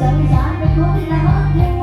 สงสารเป็นคนละคง